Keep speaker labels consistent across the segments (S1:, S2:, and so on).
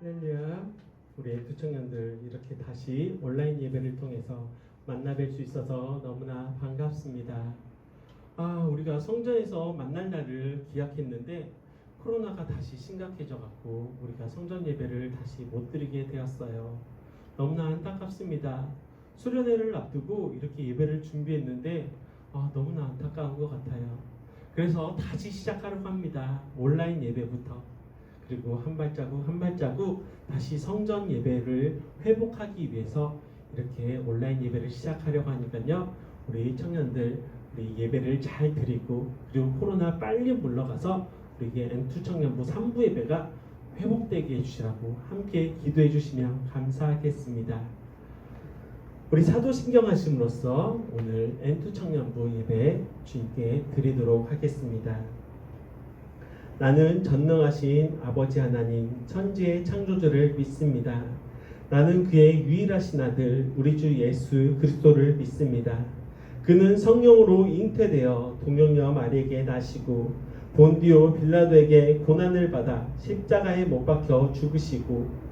S1: 할렐루야. 우리 애투 청년들 이렇게 다시 온라인 예배를 통해서 만나 뵐 수 있어서 너무나 반갑습니다. 아, 우리가 성전에서 만날 날을 기약했는데 코로나가 다시 심각해져 갖고 우리가 성전 예배를 다시 못 드리게 되었어요. 너무나 안타깝습니다. 수련회를 앞두고 이렇게 예배를 준비했는데 아, 너무나 안타까운 것 같아요. 그래서 다시 시작하려고 합니다. 온라인 예배부터. 그리고 한 발자국 한 발자국 다시 성전 예배를 회복하기 위해서 이렇게 온라인 예배를 시작하려고 하니까요. 우리 청년들 우리 예배를 잘 드리고 그리고 코로나 빨리 물러가서 우리에게 N2 청년부 3부 예배가 회복되게 해주시라고 함께 기도해 주시면 감사하겠습니다. 우리 사도신경 하심으로써 오늘 N2 청년부 예배 주님께 드리도록 하겠습니다. 나는 전능하신 아버지 하나님 천지의 창조주를 믿습니다. 나는 그의 유일하신 아들 우리 주 예수 그리스도를 믿습니다. 그는 성령으로 잉태되어 동정녀 마리에게 나시고 본디오 빌라도에게 고난을 받아 십자가에 못 박혀 죽으시고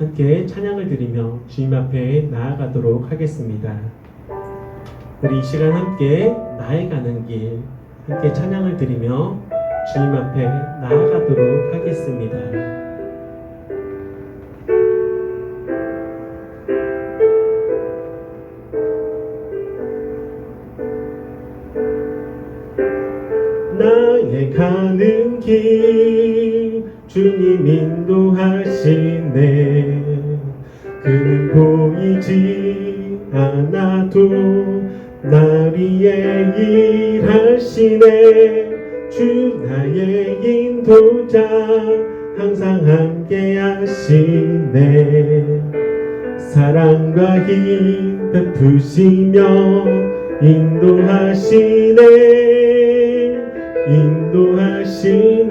S1: 함께 찬양을 드리며 주님 앞에 나아가도록 하겠습니다. 우리 이 시간 함께 나의 가는 길 함께 찬양을 드리며 주님 앞에 나아가도록 하겠습니다. 가는 길 주님 인도하 시네. 그는 보이지 않아도 날 위해 일하시네 주 나의 인도자 항상 함께 하시네. 사랑과 힘 베푸시며 인도하시네. 인도하시네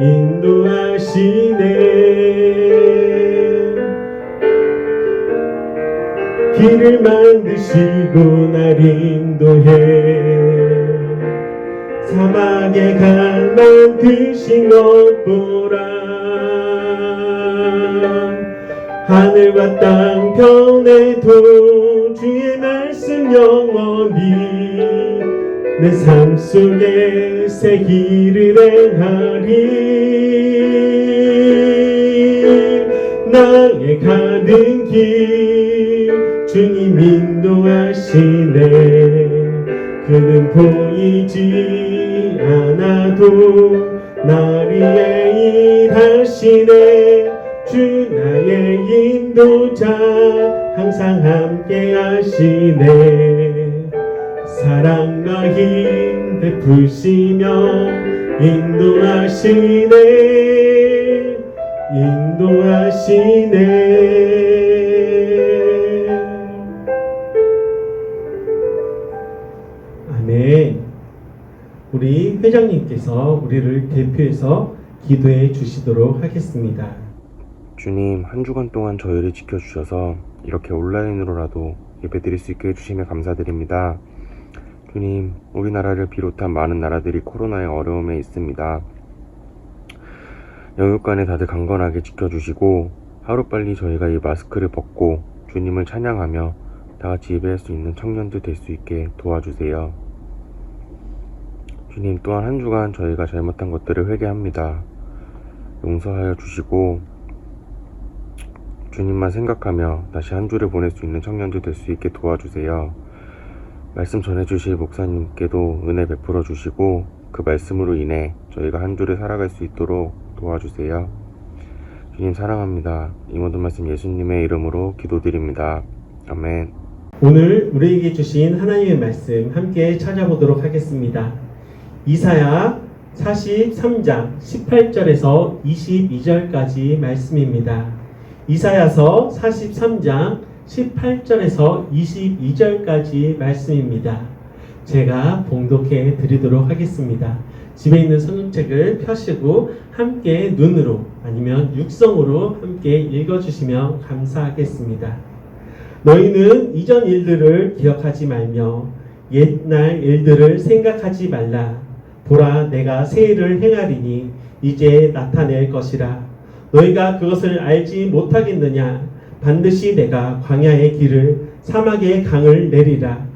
S1: 인도하시네. 길을 만드시고 날 인도해. 사막에 갈 만 드신 것 보라. 하늘과 땅 변해도 주의 말씀 영원히 내 삶 속에 새 길을 행하리. 나의 가는 길 주님 인도하시네. 그는 보이지 않아도 날 위해 일하시네. 주 나의 인도자 항상 함께 하시네 힘 베푸시며 인도하시네 인도하시네 우리 회장님께서 우리를 대표해서 기도해 주시도록 하겠습니다.
S2: 주님, 한 주간 동안 저희를 지켜주셔서 이렇게 온라인으로라도 예배 드릴 수 있게 해주시며 감사드립니다. 주님, 우리나라를 비롯한 많은 나라들이 코로나의 어려움에 있습니다. 영육간에 다들 강건하게 지켜주시고 하루빨리 저희가 이 마스크를 벗고 주님을 찬양하며 다 같이 예배할 수 있는 청년들 될 수 있게 도와주세요. 주님 또한 한 주간 저희가 잘못한 것들을 회개합니다. 용서하여 주시고 주님만 생각하며 다시 한 주를 보낼 수 있는 청년들 될 수 있게 도와주세요. 말씀 전해주실 목사님께도 은혜 베풀어 주시고 그 말씀으로 인해 저희가 한 주를 살아갈 수 있도록 도와주세요. 주님 사랑합니다. 이 모든 말씀 예수님의 이름으로 기도드립니다. 아멘.
S1: 오늘 우리에게 주신 하나님의 말씀 함께 찾아보도록 하겠습니다. 이사야 43장 18절에서 22절까지 말씀입니다. 이사야서 43장 18절에서 22절까지 말씀입니다. 제가 봉독해 드리도록 하겠습니다. 집에 있는 성경책을 펴시고 함께 눈으로 아니면 육성으로 함께 읽어주시면 감사하겠습니다. 너희는 이전 일들을 기억하지 말며 옛날 일들을 생각하지 말라. 보라, 내가 새 일을 행하리니 이제 나타낼 것이라. 너희가 그것을 알지 못하겠느냐? 반드시 내가 광야의 길을 사막의 강을 내리라.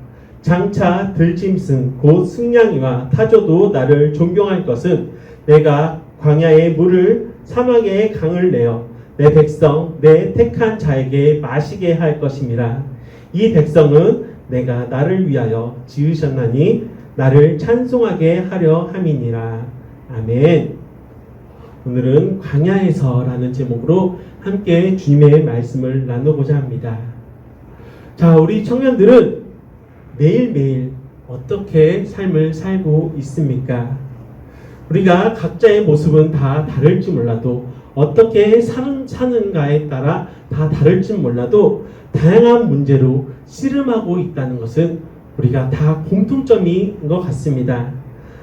S1: 장차 들짐승 곧 승냥이와 타조도 나를 존경할 것은 내가 광야의 물을 사막의 강을 내어 내 백성 내 택한 자에게 마시게 할 것임이라. 이 백성은 내가 나를 위하여 지으셨나니 나를 찬송하게 하려 함이니라. 아멘 오늘은 광야에서라는 제목으로 함께 주님의 말씀을 나누고자 합니다 자 우리 청년들은 매일매일 어떻게 삶을 살고 있습니까? 우리가 각자의 모습은 다 다를지 몰라도 어떻게 사는, 사는가에 따라 다 다를지 몰라도 다양한 문제로 씨름하고 있다는 것은 우리가 다 공통점인 것 같습니다.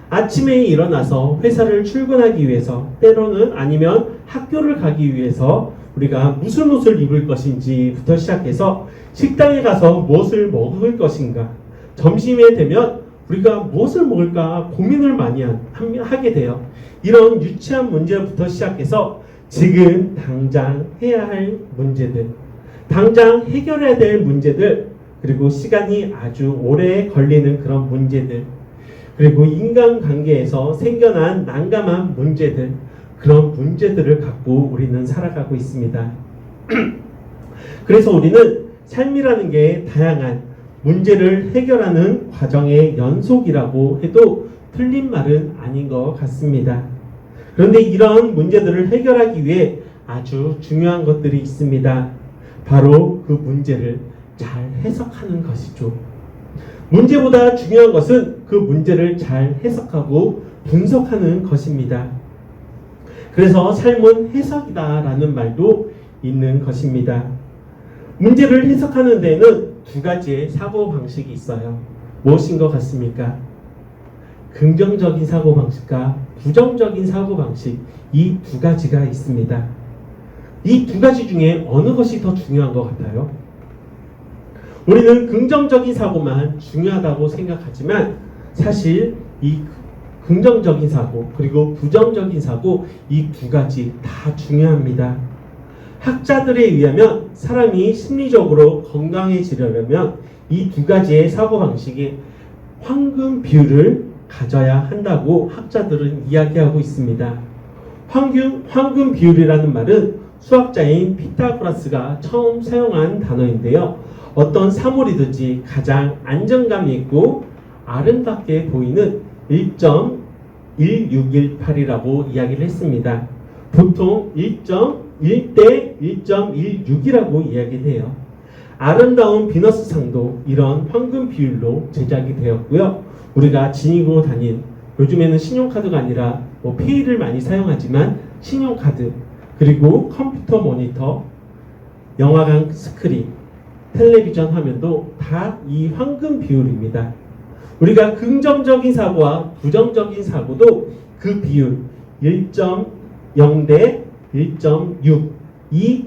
S1: 아침에 일어나서 회사를 출근하기 위해서 때로는 아니면 학교를 가기 위해서 우리가 무슨 옷을 입을 것인지부터 시작해서 식당에 가서 무엇을 먹을 것인가 점심에 되면 우리가 무엇을 먹을까 고민을 많이 한- 하게 돼요. 이런 유치한 문제부터 시작해서 지금 당장 해야 할 문제들, 당장 해결해야 될 문제들, 그리고 시간이 아주 오래 걸리는 그런 문제들, 그리고 인간관계에서 생겨난 난감한 문제들, 그런 문제들을 갖고 우리는 살아가고 있습니다. 그래서 우리는 삶이라는 게 다양한 문제를 해결하는 과정의 연속이라고 해도 틀린 말은 아닌 것 같습니다. 그런데 이런 문제들을 해결하기 위해 아주 중요한 것들이 있습니다. 바로 그 문제를 잘 해석하는 것이죠. 문제보다 중요한 것은 그 문제를 잘 해석하고 분석하는 것입니다. 그래서 삶은 해석이다라는 말도 있는 것입니다. 문제를 해석하는 데에는 두 가지의 사고 방식이 있어요. 무엇인 것 같습니까? 긍정적인 사고 방식과 부정적인 사고 방식 이 두 가지가 있습니다. 이 두 가지 중에 어느 것이 더 중요한 것 같아요? 우리는 긍정적인 사고만 중요하다고 생각하지만 사실 이 긍정적인 사고 그리고 부정적인 사고 이 두 가지 다 중요합니다. 학자들에 의하면 사람이 심리적으로 건강해지려면 이 두 가지의 사고 방식이 황금 비율을 가져야 한다고 학자들은 이야기하고 있습니다. 황금, 황금 비율이라는 말은 수학자인 피타고라스가 처음 사용한 단어인데요. 어떤 사물이든지 가장 안정감이 있고 아름답게 보이는 1.1618이라고 이야기를 했습니다. 보통 1.1대 1.16이라고 이야기를 해요. 아름다운 비너스 상도 이런 황금 비율로 제작이 되었고요. 우리가 지니고 다닌 요즘에는 신용카드가 아니라 뭐 페이를 많이 사용하지만 신용카드 그리고 컴퓨터 모니터, 영화관 스크린, 텔레비전 화면도 다 이 황금 비율입니다. 우리가 긍정적인 사고와 부정적인 사고도 그 비율 1.0 대 1.6 이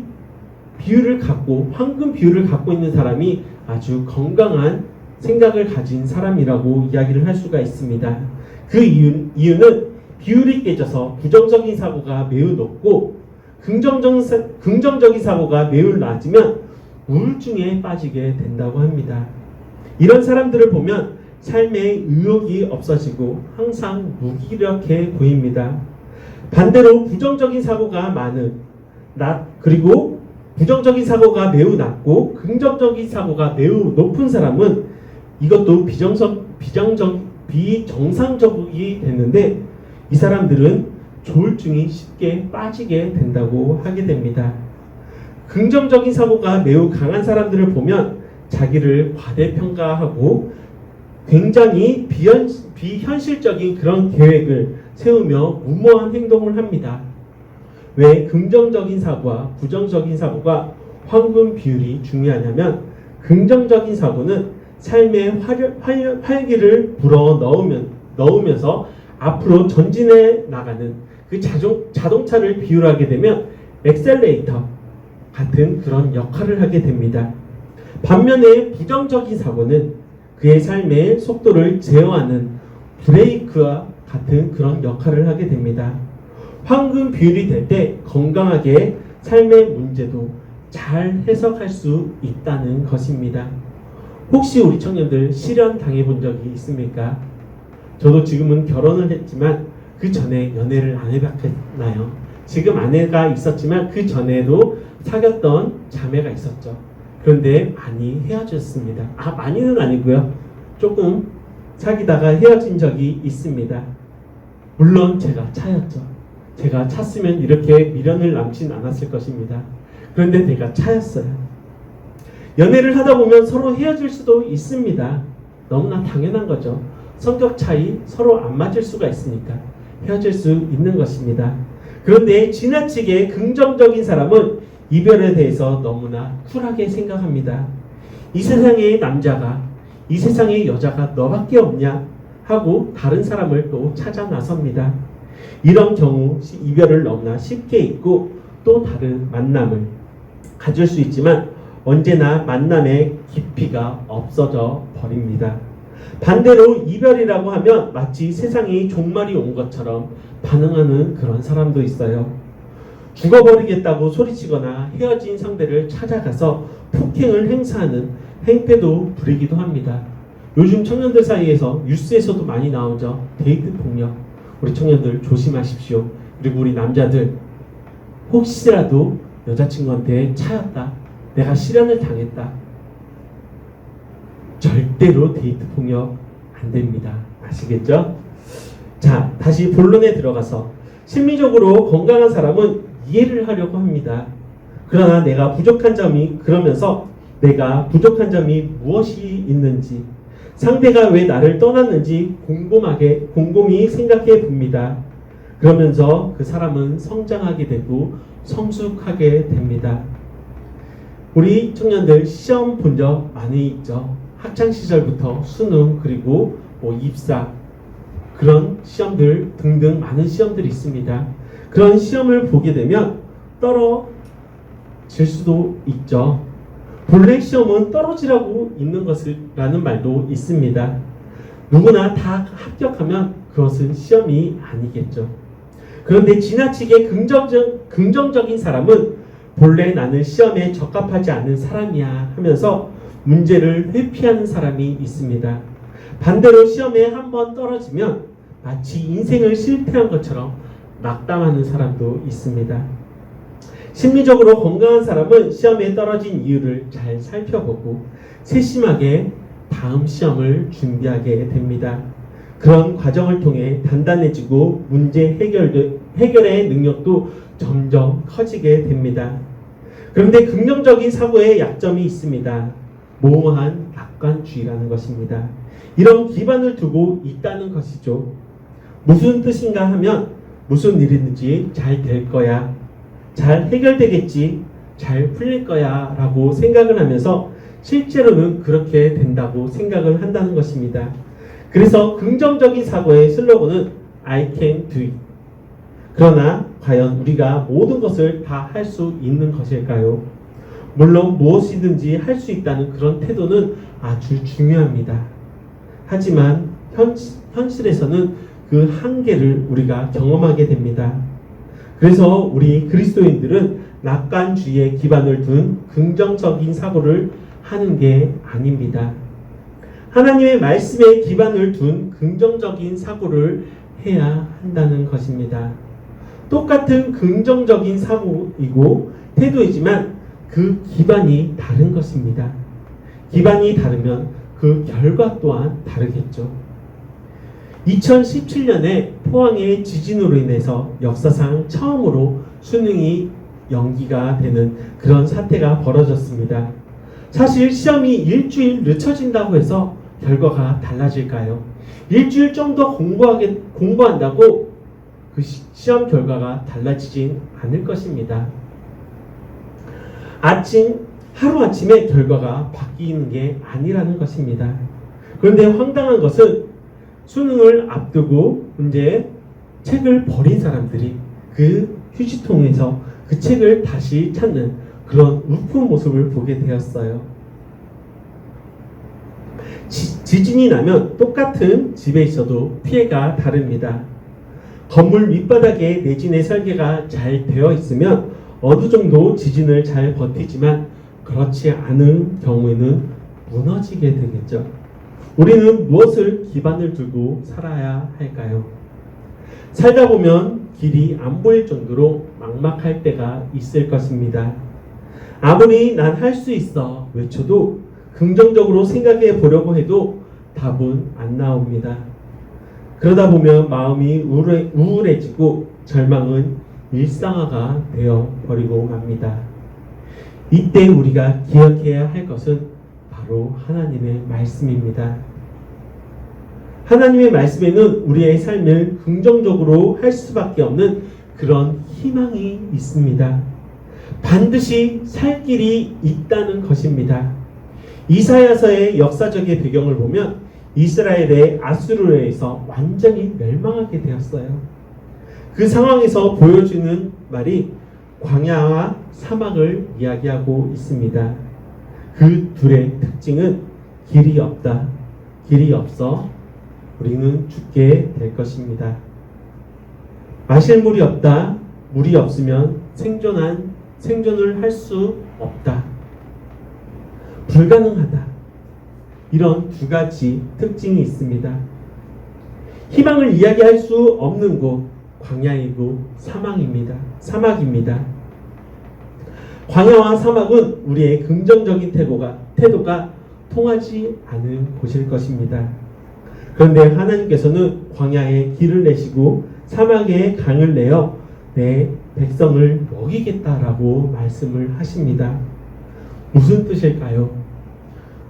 S1: 비율을 갖고 황금 비율을 갖고 있는 사람이 아주 건강한 생각을 가진 사람이라고 이야기를 할 수가 있습니다. 그 이유, 이유는 비율이 깨져서 부정적인 사고가 매우 높고 긍정적, 긍정적인 사고가 매우 낮으면 우울증에 빠지게 된다고 합니다. 이런 사람들을 보면 삶의 의욕이 없어지고 항상 무기력해 보입니다. 반대로 부정적인 사고가 많은 낮 그리고 부정적인 사고가 매우 낮고 긍정적인 사고가 매우 높은 사람은 이것도 비정적 비정적 비정상적이 됐는데 이 사람들은 조울증이 쉽게 빠지게 된다고 하게 됩니다. 긍정적인 사고가 매우 강한 사람들을 보면 자기를 과대평가하고 굉장히 비현, 비현실적인 그런 계획을 세우며 무모한 행동을 합니다. 왜 긍정적인 사고와 부정적인 사고가 황금 비율이 중요하냐면 긍정적인 사고는 삶의 활, 활, 활기를 불어 넣으면, 넣으면서 앞으로 전진해 나가는 그 자동, 자동차를 비유하게 되면 엑셀레이터 같은 그런 역할을 하게 됩니다. 반면에 부정적인 사고는 그의 삶의 속도를 제어하는 브레이크와 같은 그런 역할을 하게 됩니다. 황금 비율이 될 때 건강하게 삶의 문제도 잘 해석할 수 있다는 것입니다. 혹시 우리 청년들 실현 당해본 적이 있습니까? 저도 지금은 결혼을 했지만 그 전에 연애를 안 해봤나요? 지금 아내가 있었지만 그 전에도 사귀었던 자매가 있었죠. 그런데 많이 헤어졌습니다. 아, 많이는 아니고요. 조금 사귀다가 헤어진 적이 있습니다. 물론 제가 차였죠. 제가 찼으면 이렇게 미련을 남진 않았을 것입니다. 그런데 내가 차였어요. 연애를 하다 보면 서로 헤어질 수도 있습니다. 너무나 당연한 거죠. 성격 차이 서로 안 맞을 수가 있으니까 헤어질 수 있는 것입니다. 그런데 지나치게 긍정적인 사람은 이별에 대해서 너무나 쿨하게 생각합니다. 이 세상의 남자가 이 세상의 여자가 너밖에 없냐 하고 다른 사람을 또 찾아 나섭니다. 이런 경우 이별을 너무나 쉽게 잊고 또 다른 만남을 가질 수 있지만 언제나 만남의 깊이가 없어져 버립니다. 반대로 이별이라고 하면 마치 세상이 종말이 온 것처럼 반응하는 그런 사람도 있어요. 죽어버리겠다고 소리치거나 헤어진 상대를 찾아가서 폭행을 행사하는 행패도 부리기도 합니다. 요즘 청년들 사이에서 뉴스에서도 많이 나오죠. 데이트 폭력. 우리 청년들 조심하십시오. 그리고 우리 남자들 혹시라도 여자친구한테 차였다. 내가 실현을 당했다. 절대로 데이트 폭력 안 됩니다. 아시겠죠? 자, 다시 본론에 들어가서 심리적으로 건강한 사람은 이해를 하려고 합니다. 그러나 내가 부족한 점이 그러면서 내가 부족한 점이 무엇이 있는지 상대가 왜 나를 떠났는지 궁금하게 곰곰이 생각해 봅니다. 그러면서 그 사람은 성장하게 되고 성숙하게 됩니다. 우리 청년들 시험 본 적 많이 있죠. 학창 시절부터 수능 그리고 뭐 입사 그런 시험들 등등 많은 시험들이 있습니다. 그런 시험을 보게 되면 떨어질 수도 있죠. 본래 시험은 떨어지라고 있는 것이라는 말도 있습니다. 누구나 다 합격하면 그것은 시험이 아니겠죠. 그런데 지나치게 긍정적, 긍정적인 사람은 본래 나는 시험에 적합하지 않은 사람이야 하면서 문제를 회피하는 사람이 있습니다. 반대로 시험에 한번 떨어지면 마치 인생을 실패한 것처럼 낙담하는 사람도 있습니다. 심리적으로 건강한 사람은 시험에 떨어진 이유를 잘 살펴보고 세심하게 다음 시험을 준비하게 됩니다. 그런 과정을 통해 단단해지고 문제 해결, 해결의 능력도 점점 커지게 됩니다. 그런데 긍정적인 사고의 약점이 있습니다. 모호한 낙관주의라는 것입니다. 이런 기반을 두고 있다는 것이죠. 무슨 뜻인가 하면 무슨 일이든지 잘 될 거야. 잘 해결되겠지. 잘 풀릴 거야. 라고 생각을 하면서 실제로는 그렇게 된다고 생각을 한다는 것입니다. 그래서 긍정적인 사고의 슬로건은 I can do it. 그러나 과연 우리가 모든 것을 다 할 수 있는 것일까요? 물론 무엇이든지 할 수 있다는 그런 태도는 아주 중요합니다. 하지만 현, 현실에서는 그 한계를 우리가 경험하게 됩니다. 그래서 우리 그리스도인들은 낙관주의에 기반을 둔 긍정적인 사고를 하는 게 아닙니다. 하나님의 말씀에 기반을 둔 긍정적인 사고를 해야 한다는 것입니다. 똑같은 긍정적인 사고이고 태도이지만 그 기반이 다른 것입니다. 기반이 다르면 그 결과 또한 다르겠죠. 2017년에 포항의 지진으로 인해서 역사상 처음으로 수능이 연기가 되는 그런 사태가 벌어졌습니다. 사실 시험이 일주일 늦춰진다고 해서 결과가 달라질까요? 일주일 좀더 공부하게 공부한다고 그 시- 시험 결과가 달라지진 않을 것입니다. 아침 하루 아침에 결과가 바뀌는 게 아니라는 것입니다. 그런데 황당한 것은 수능을 앞두고 이제 책을 버린 사람들이 그 휴지통에서 그 책을 다시 찾는 그런 우픈 모습을 보게 되었어요. 지, 지진이 나면 똑같은 집에 있어도 피해가 다릅니다. 건물 밑바닥에 내진의 설계가 잘 되어 있으면 어느 정도 지진을 잘 버티지만 그렇지 않은 경우에는 무너지게 되겠죠. 우리는 무엇을 기반을 두고 살아야 할까요? 살다 보면 길이 안 보일 정도로 막막할 때가 있을 것입니다. 아무리 난 할 수 있어 외쳐도 긍정적으로 생각해 보려고 해도 답은 안 나옵니다. 그러다 보면 마음이 우울해, 우울해지고 절망은 일상화가 되어 버리고 맙니다. 이때 우리가 기억해야 할 것은 바로 하나님의 말씀입니다. 하나님의 말씀에는 우리의 삶을 긍정적으로 할 수밖에 없는 그런 희망이 있습니다. 반드시 살 길이 있다는 것입니다. 이사야서의 역사적인 배경을 보면 이스라엘의 아수르에서 완전히 멸망하게 되었어요. 그 상황에서 보여주는 말이 광야와 사막을 이야기하고 있습니다. 그 둘의 특징은 길이 없다. 길이 없어 우리는 죽게 될 것입니다. 마실 물이 없다. 물이 없으면 생존한 생존을 할 수 없다. 불가능하다. 이런 두 가지 특징이 있습니다. 희망을 이야기할 수 없는 곳 광야이고 사막입니다. 사막입니다. 광야와 사막은 우리의 긍정적인 태도가 태도가 통하지 않은 곳일 것입니다. 그런데 하나님께서는 광야에 길을 내시고 사막에 강을 내어 내 백성을 먹이겠다라고 말씀을 하십니다. 무슨 뜻일까요?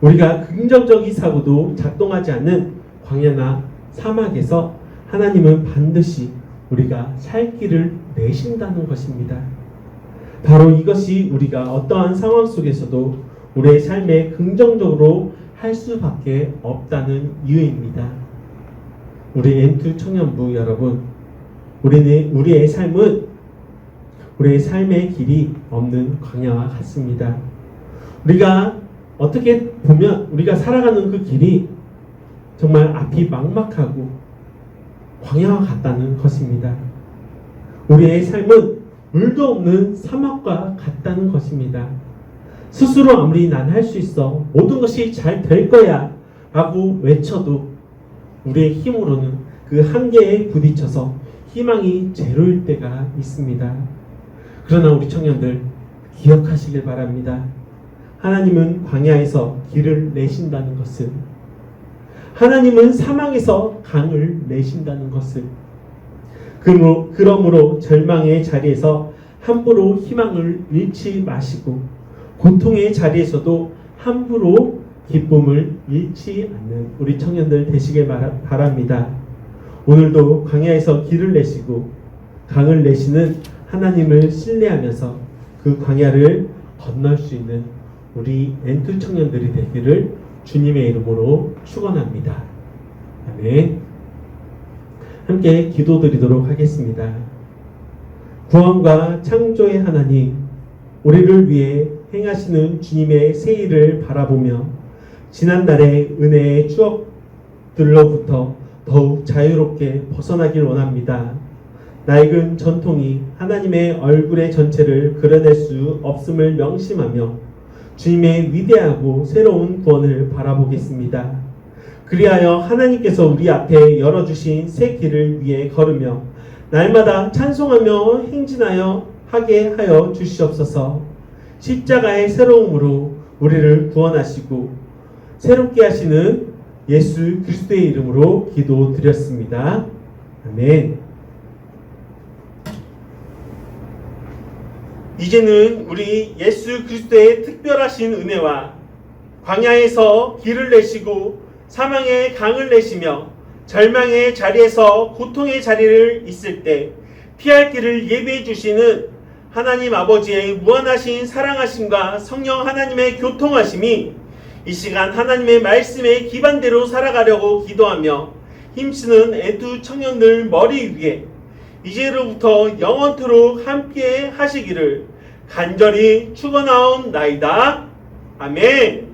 S1: 우리가 긍정적인 사고도 작동하지 않는 광야나 사막에서 하나님은 반드시 우리가 살 길을 내신다는 것입니다. 바로 이것이 우리가 어떠한 상황 속에서도 우리의 삶에 긍정적으로 할 수밖에 없다는 이유입니다. 우리 엔투 청년부 여러분, 우리는 우리의 삶은 우리의 삶의 길이 없는 광야와 같습니다. 우리가 어떻게 보면 우리가 살아가는 그 길이 정말 앞이 막막하고 광야와 같다는 것입니다. 우리의 삶은 물도 없는 사막과 같다는 것입니다. 스스로 아무리 난 할 수 있어 모든 것이 잘 될 거야 라고 외쳐도 우리의 힘으로는 그 한계에 부딪혀서 희망이 제로일 때가 있습니다. 그러나 우리 청년들 기억하시길 바랍니다. 하나님은 광야에서 길을 내신다는 것을 하나님은 사망에서 강을 내신다는 것을 그러므로, 그러므로 절망의 자리에서 함부로 희망을 잃지 마시고 고통의 자리에서도 함부로 기쁨을 잃지 않는 우리 청년들 되시길 바랍니다. 오늘도 광야에서 길을 내시고 강을 내시는 하나님을 신뢰하면서 그 광야를 건널 수 있는 우리 엔투 청년들이 되기를 주님의 이름으로 축원합니다. 아멘. 함께 기도드리도록 하겠습니다. 구원과 창조의 하나님, 우리를 위해 행하시는 주님의 새 일을 바라보며 지난날의 은혜의 추억들로부터 더욱 자유롭게 벗어나길 원합니다. 낡은 전통이 하나님의 얼굴의 전체를 그려낼 수 없음을 명심하며 주님의 위대하고 새로운 구원을 바라보겠습니다. 그리하여 하나님께서 우리 앞에 열어주신 새 길을 위해 걸으며 날마다 찬송하며 행진하여 하게 하여 주시옵소서. 십자가의 새로움으로 우리를 구원하시고 새롭게 하시는 예수 그리스도의 이름으로 기도드렸습니다. 아멘. 이제는 우리 예수 그리스도의 특별하신 은혜와 광야에서 길을 내시고 사망의 강을 내시며 절망의 자리에서 고통의 자리를 있을 때 피할 길을 예비해 주시는 하나님 아버지의 무한하신 사랑하심과 성령 하나님의 교통하심이 이 시간 하나님의 말씀에 기반대로 살아가려고 기도하며 힘쓰는 애두 청년들 머리 위에 이제로부터 영원토록 함께 하시기를 간절히 축원하옵나이다. 아멘.